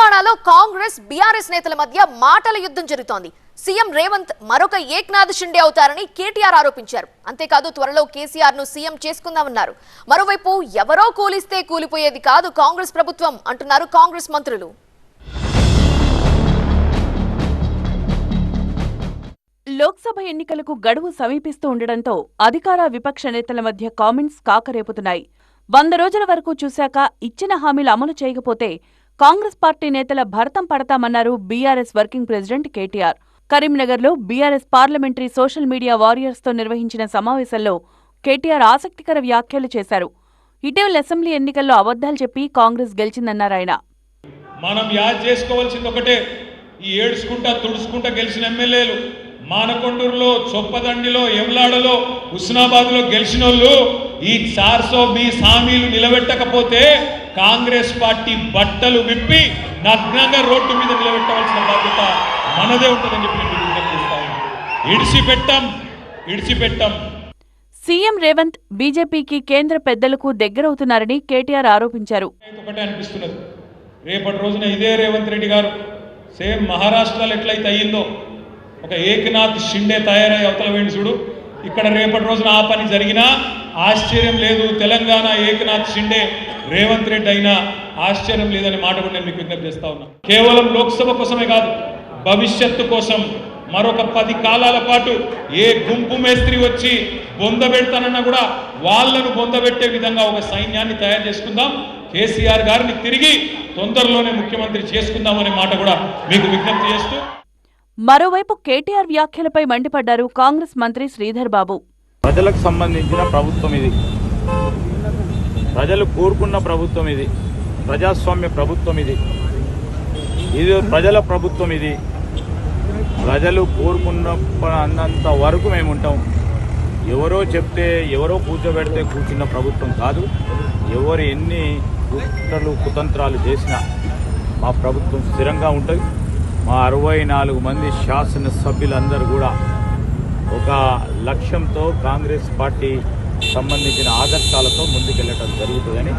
తెలంగాణలో కాంగ్రెస్ బీఆర్ఎస్ నేతల మధ్య మాటల యుద్ధం జరుగుతోంది. సీఎం రేవంత్ మరొక ఏక్నాథ్ షిండే అవుతారని కేటీఆర్ ఆరోపించారు. అంతేకాదు త్వరలో కేసీఆర్ను సీఎం చేసుకుందామన్నారు. మరోవైపు ఎవరో కూలిస్తే కూలిపోయేది కాదు కాంగ్రెస్ ప్రభుత్వం అంటున్నారు కాంగ్రెస్ మంత్రులు. లోక్సభ ఎన్నికలకు గడువు సమీపిస్తూ ఉండడంతో అధికార విపక్ష నేతల మధ్య కామెంట్స్ కాకరేపుతున్నాయి. వంద రోజుల వరకు చూశాక ఇచ్చిన హామీలు అమలు చేయకపోతే కాంగ్రెస్ పార్టీ నేతల భరతం పడతామన్నారు బీఆర్ఎస్ వర్కింగ్ ప్రెసిడెంట్ కేటీఆర్. కరీంనగర్లో బీఆర్ఎస్ పార్లమెంటరీ సోషల్ మీడియా వారియర్స్తో నిర్వహించిన సమావేశంలో కేటీఆర్ ఆసక్తికర వ్యాఖ్యలు చేశారు. ఇటీవల అసెంబ్లీ ఎన్నికల్లో అబద్ధాలు చెప్పి కాంగ్రెస్ గెలిచిందన్నారు ఆయన. మనం యాద్ చేసుకోవాల్సింది ఒకటే. ఈ ఏడ్చుకుంటా తుడుచుకుంటా గెలిచిన ఎమ్మెల్యేలు మానకొండూరులో చొప్పదండిలో ఎమ్లాడలో హుస్నాబాద్లో గెలిచిన వాళ్ళు ఈ చార్సో మీ సామీలు నిలబెట్టకపోతే కాంగ్రెస్ పార్టీ బట్టలు విప్పి నగ్నంగా రోడ్డు మీద నిలబెట్టవలసిన బాధ్యత మనదే ఉంటుందని చెప్పి నేను మీకు విజ్ఞప్తి చేస్తా ఉన్నాను. ఇడిచిపెట్టాం ఇడిచిపెట్టాం. సీఎం రేవంత్ బీజేపీకి కేంద్ర పెద్దలకు దగ్గరవుతున్నారని కేటీఆర్ ఆరోపించారు. ఒకటే అనిపిస్తున్నది. రేపటి రోజున ఇదే రేవంత్ రెడ్డి గారు సేమ్ మహారాష్ట్రలో ఎట్లయితే అయ్యిందో ఒక ఏకనాథ్ షిండే తయారై అవతల వేణి చూడు. ఇక్కడ రేపటి రోజున ఆ పని జరిగినా ఆశ్చర్యం లేదు. తెలంగాణ ఏకనాథ్ షిండే రేవంత్ రెడ్డి అయినా ఆశ్చర్యం లేదనే మాట కూడా నేను మీకు విజ్ఞప్తి చేస్తా ఉన్నా. కేవలం లోక్సభ కోసమే కాదు భవిష్యత్తు కోసం మరొక పది కాలాల పాటు ఏ గుంపు మేస్త్రి వచ్చి బొందబెడతానన్నా కూడా వాళ్ళను బొందబెట్టే విధంగా ఒక సైన్యాన్ని తయారు చేసుకుందాం. కేసీఆర్ గారిని తిరిగి తొందరలోనే ముఖ్యమంత్రి చేసుకుందామనే మాట కూడా మీకు విజ్ఞప్తి చేస్తూ మరోవైపు కేటీఆర్ వ్యాఖ్యలపై మండిపడ్డారు కాంగ్రెస్ మంత్రి శ్రీధర్ బాబు. ప్రజలకు సంబంధించిన ప్రభుత్వం ఇది. ప్రజలు కోరుకున్న ప్రభుత్వం ఇది. ప్రజాస్వామ్య ప్రభుత్వం ఇది. ఇది ప్రజల ప్రభుత్వం ఇది. ప్రజలు కోరుకున్న అన్నంత వరకు మేము ఉంటాం ఎవరో చెప్తే ఎవరో కూర్చోబెడితే కూర్చున్న ప్రభుత్వం కాదు. ఎవరు ఎన్ని కుట్రలు కుతంత్రాలు చేసినా మా ప్రభుత్వం స్థిరంగా ఉంటుంది. మా అరవై నాలుగు మంది శాసనసభ్యులందరూ కూడా ఒక లక్ష్యంతో కాంగ్రెస్ పార్టీ సంబంధించిన ఆదర్శాలతో ముందుకెళ్ళడం జరుగుతుందని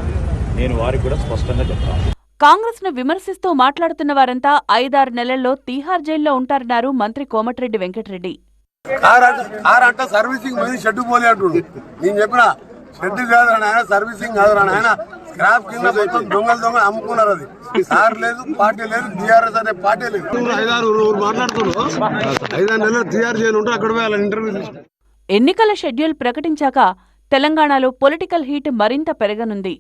నేను వారికి కూడా స్పష్టంగా చెప్తాను. కాంగ్రెస్ను విమర్శిస్తూ మాట్లాడుతున్న వారంతా ఐదారు నెలల్లో తీహార్ జైల్లో ఉంటారన్నారు మంత్రి కోమటిరెడ్డి వెంకటరెడ్డి. సర్వీసింగ్ షెడ్ పోలే అంటుండు. నేను చెప్పిన షెడ్ కాదురా నాయన సర్వీసింగ్ కాదురా నాయన. స్క్రాప్ కింద మొత్తం దొంగలు దొంగలు అమ్ముకున్నారు అది. కార్ లేదు పార్టీ లేదు బీఆర్ఎస్ అనే పార్టీ లేదు. ఐదారు మాట్లాడుతున్నారు? ఐదారు నెలలు టీఆర్ జైలు ఉంటే అక్కడ ఇంటర్వ్యూ ఎన్నికల షెడ్యూల్ ప్రకటించాక తెలంగాణలో పొలిటికల్ హీట్ మరింత పెరగనుంది.